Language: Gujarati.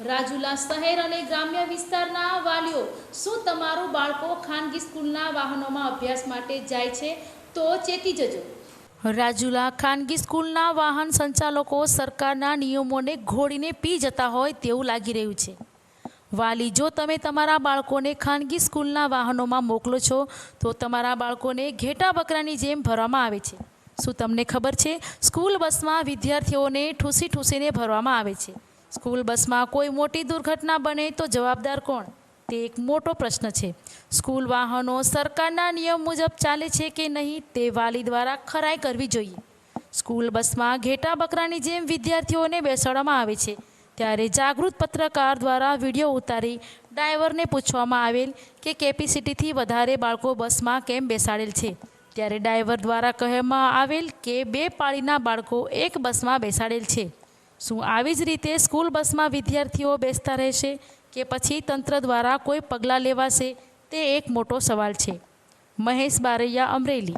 રાજુલા શહેર અને ગ્રામ્ય વિસ્તારના વાલીઓ, શું તમારું બાળકો ખાનગી સ્કૂલના વાહનોમાં અભ્યાસ માટે જાય છે? તો ચેતી જજો. રાજુલા ખાનગી સ્કૂલના વાહન સંચાલકો સરકારના નિયમોને ઘોડીને પી જતા હોય તેવું લાગી રહ્યું છે. વાલી, જો તમે તમારા બાળકોને ખાનગી સ્કૂલના વાહનોમાં મોકલો છો, તો તમારા બાળકોને ઘેટા બકરાની જેમ ભરવામાં આવે છે. શું તમને ખબર છે, સ્કૂલ બસમાં વિદ્યાર્થીઓને ઠૂસી ઠૂસીને ભરવામાં આવે છે? સ્કૂલ બસમાં કોઈ મોટી દુર્ઘટના બને તો જવાબદાર કોણ? તે એક મોટો પ્રશ્ન છે. સ્કૂલ વાહનો સરકારના નિયમ મુજબ ચાલે છે કે નહીં તે વાલી દ્વારા ખરાઈ કરવી જોઈએ. સ્કૂલ બસમાં ઘેટા બકરાની જેમ વિદ્યાર્થીઓને બેસાડવામાં આવે છે. ત્યારે જાગૃત પત્રકાર દ્વારા વીડિયો ઉતારી ડ્રાઈવરને પૂછવામાં આવેલ કે કેપેસિટીથી વધારે બાળકો બસમાં કેમ બેસાડેલ છે? ત્યારે ડ્રાઈવર દ્વારા કહેવામાં આવેલ કે બે પાળીના બાળકો એક બસમાં બેસાડેલ છે. શું આવી જ રીતે સ્કૂલ બસમાં વિદ્યાર્થીઓ બેસતા રહેશે કે પછી તંત્ર દ્વારા કોઈ પગલાં લેવાશે તે એક મોટો સવાલ છે. મહેશ બારૈયા, અમરેલી.